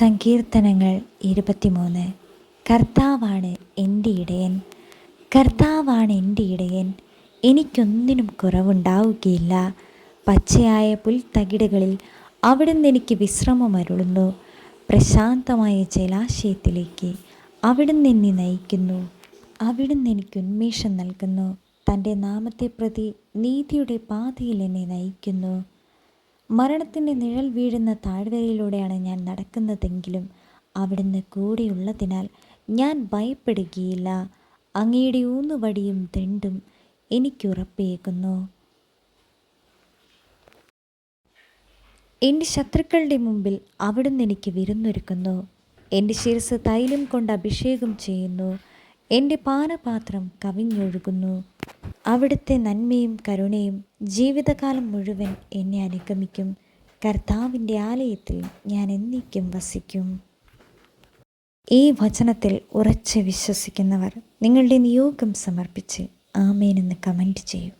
സങ്കീർത്തനങ്ങൾ ഇരുപത്തിമൂന്ന്. കർത്താവാണ് എന്റെ ഇടയൻ. കർത്താവാണ് എന്റെ ഇടയൻ. എനിക്കൊന്നിനും കുറവുണ്ടാവുകയില്ല. പച്ചയായ പുൽത്തകിടുകളിൽ അവിടുന്ന് എനിക്ക് വിശ്രമം അരുളുന്നു. പ്രശാന്തമായ ജലാശയത്തിലേക്ക് അവിടുന്ന് എന്നെ നയിക്കുന്നു. അവിടുന്ന് എനിക്ക് ഉന്മേഷം നൽകുന്നു. തന്റെ നാമത്തെ പ്രതി നീതിയുടെ പാതയിൽ എന്നെ നയിക്കുന്നു. മരണത്തിന്റെ നിഴൽ വീഴുന്ന താഴ്വരയിലൂടെയാണ് ഞാൻ നടക്കുന്നതെങ്കിലും അവിടുന്ന് കൂടെയുള്ളതിനാൽ ഞാൻ ഭയപ്പെടുകയില്ല. അങ്ങയുടെ ഊന്നുവടിയും ദണ്ടും എനിക്കുറപ്പേകുന്നു. എന്റെ ശത്രുക്കളുടെ മുമ്പിൽ അവിടുന്ന് എനിക്ക് വിരുന്നൊരുക്കുന്നു. എന്റെ ശിരസ് തൈലം കൊണ്ട് അഭിഷേകം ചെയ്യുന്നു. എന്റെ പാനപാത്രം കവിഞ്ഞൊഴുകുന്നു. അവിടുത്തെ നന്മയും കരുണയും ജീവിതകാലം മുഴുവൻ എന്നെ അനുഗമിക്കും. കർത്താവിന്റെ ആലയത്തിൽ ഞാൻ എന്നേക്കും വസിക്കും. ഈ വചനത്തിൽ ഉറച്ച് വിശ്വസിക്കുന്നവർ നിങ്ങളുടെ നിയോഗം സമർപ്പിച്ച് ആമേനെന്ന് കമന്റ് ചെയ്യൂ.